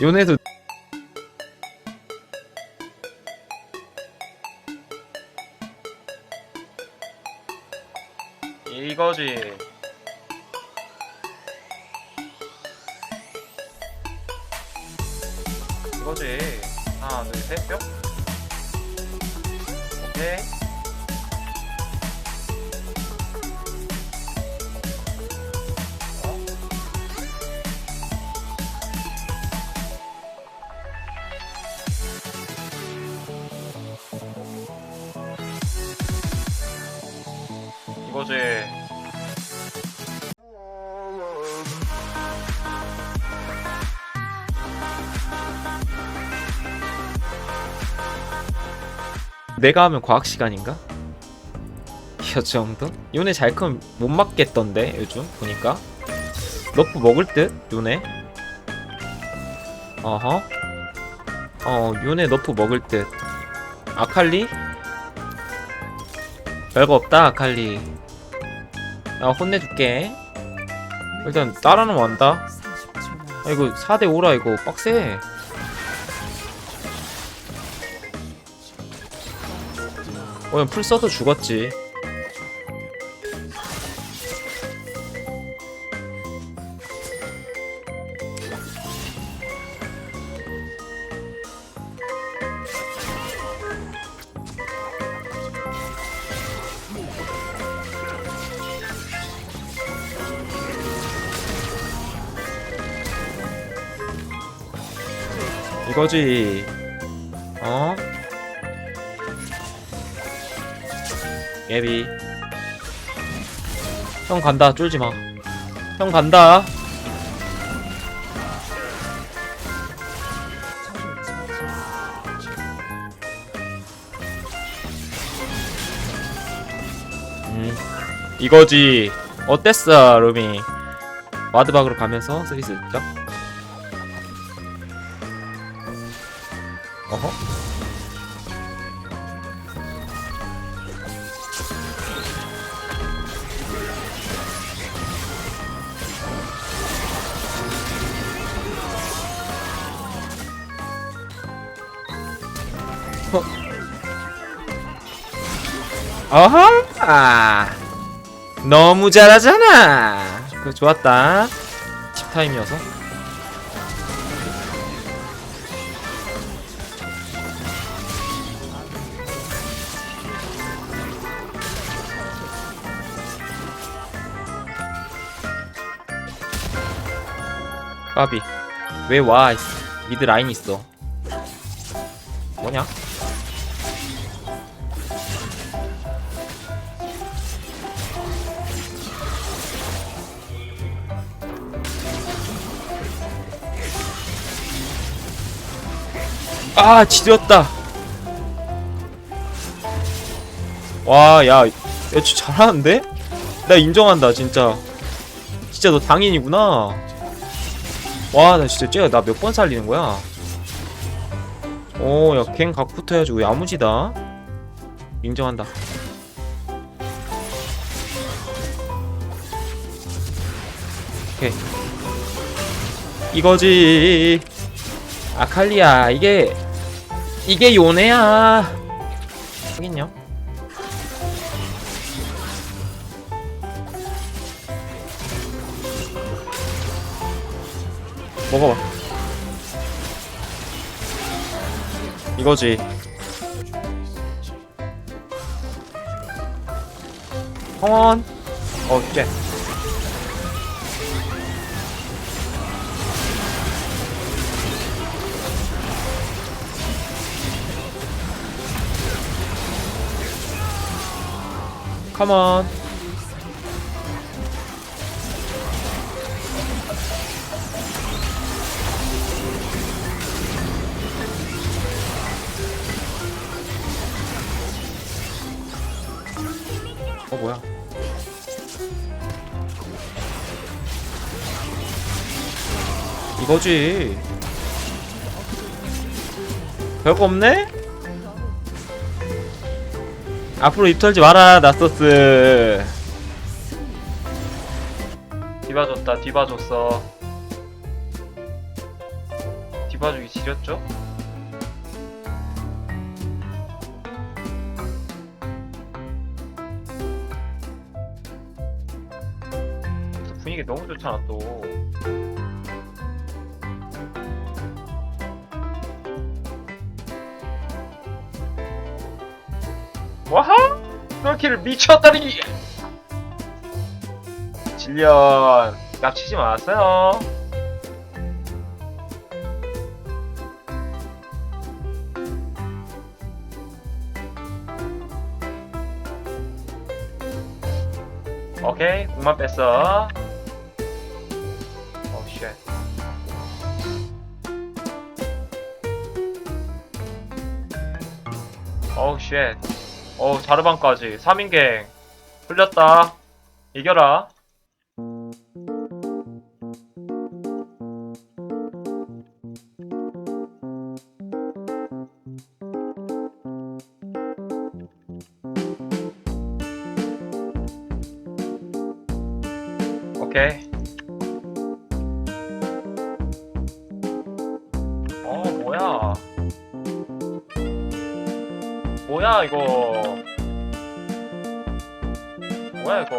요네도 이거지. 이거지. 하나, 둘, 셋, 뿅. 오케이. 거지. 내가 하면 과학 시간인가? 이 정도? 요네 잘 크면 못 맞겠던데 요즘 보니까 너프 먹을 듯 요네 어허 어 요네 너프 먹을 듯 아칼리? 별거 없다 아칼리 야 혼내줄게. 일단 따라는 완다. 아 이거 4대5라 이거. 빡세. 어, 풀 써도 죽었지. 이거지. 어? 예비. 형 간다. 쫄지마. 형 간다. 음 이거지. 어땠어 루미? 와드박으로 가면서 쓰리스 죠 어허 어허! 아, 너무 잘하잖아. 그 좋았다. 집 타임이어서. 까비. 왜 와? 이씨. 미드 라인 있어. 뭐냐? 아 지렸다 와야 야, 진짜 잘하는데? 나 인정한다 진짜 진짜 너 당인이구나 와나 진짜 쟤가 나 몇 번 살리는 거야? 오야갱 각부터 해가지고 야무지다. 인정한다. 오케이. 이거지. 아칼리야 이게 이게 요네야. 하긴요 먹어봐. 이거지. 컴온 어째 컴온 뭐야 이거지 별거 없네? 앞으로 입 털지 마라 나서스 디바 줬다, 디바 줬어. 집어주기 지렸죠? 분위기 너무 좋잖아 또 와하! 그렇게를 미쳤다니! 질련 납치지 마세요 오케이 공만 뺐어 오우 쉣. 어우 자르반까지. 3인갱. 풀렸다. 이겨라. 오케이. 어 뭐야 뭐야 이거? 뭐야 이거?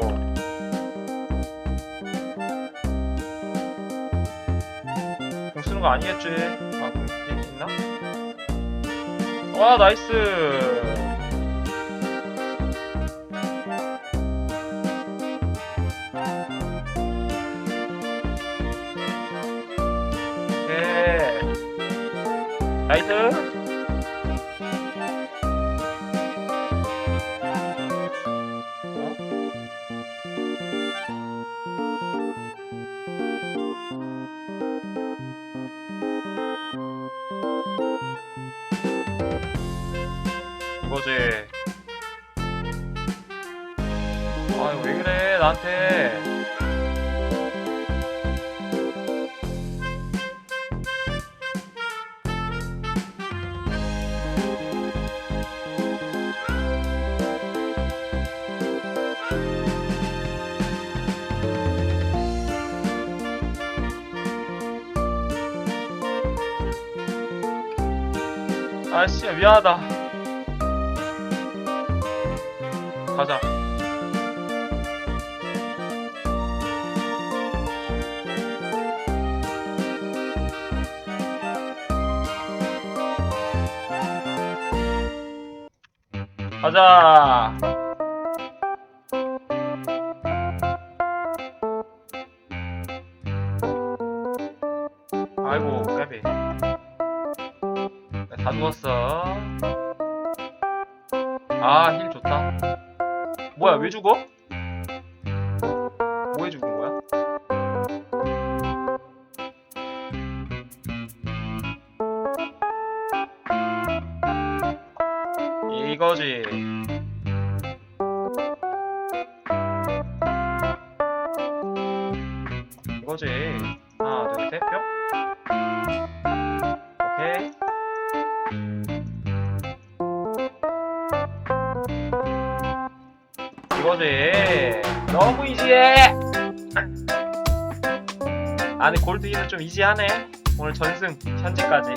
공 쓰는 거 아니겠지? 아공 있나? 와 나이스! 오케이 나이스 이거지. 아유, 왜 그래, 나한테. 아씨, 미안하다. 가자. 가자. 아이고, 까비. 네, 다 죽었어. 아, 힐 좋다. 뭐야? 왜 죽어? 뭐해 죽은 거야? 이거지. 이거지. 하나 둘셋 뿅. 오케이 이거지 너무 이지해. 아니 골드힐은 좀 이지하네. 오늘 전승 현재까지